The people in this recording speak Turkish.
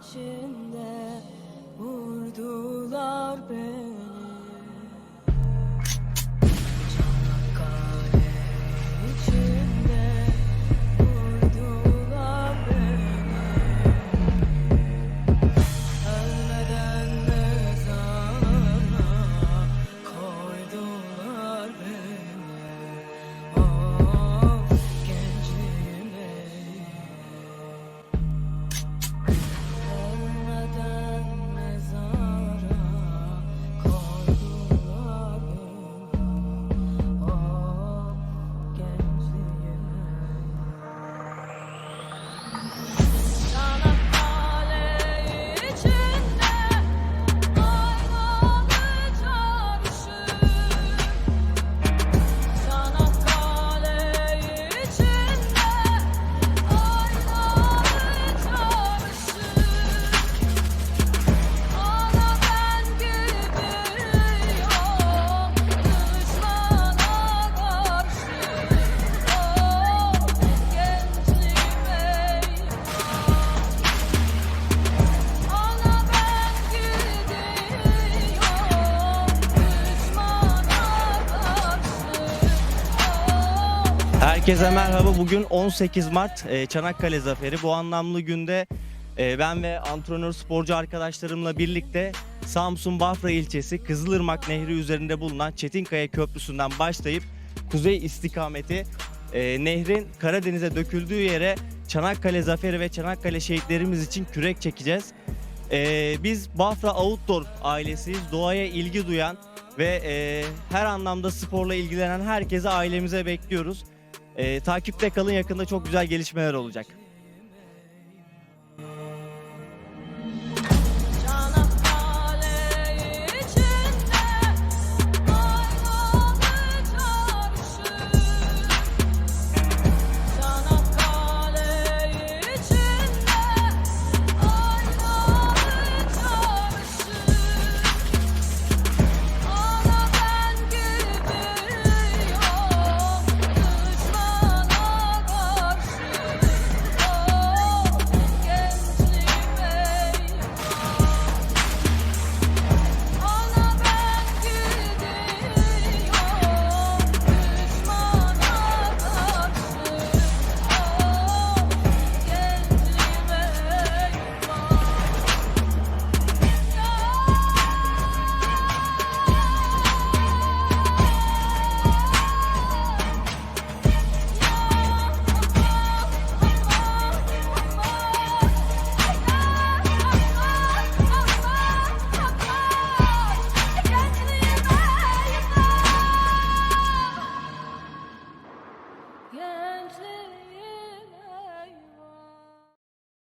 içinde vurdular beni Herkese merhaba. Bugün 18 Mart e, Çanakkale Zaferi. Bu anlamlı günde e, ben ve antrenör sporcu arkadaşlarımla birlikte Samsun Bafra ilçesi Kızılırmak Nehri üzerinde bulunan Çetinkaya Köprüsü'nden başlayıp kuzey istikameti e, nehrin Karadeniz'e döküldüğü yere Çanakkale Zaferi ve Çanakkale şehitlerimiz için kürek çekeceğiz. Biz Bafra Outdoor ailesiyiz. Doğaya ilgi duyan ve her anlamda sporla ilgilenen herkese ailemize bekliyoruz. Ee, takipte kalın yakında çok güzel gelişmeler olacak.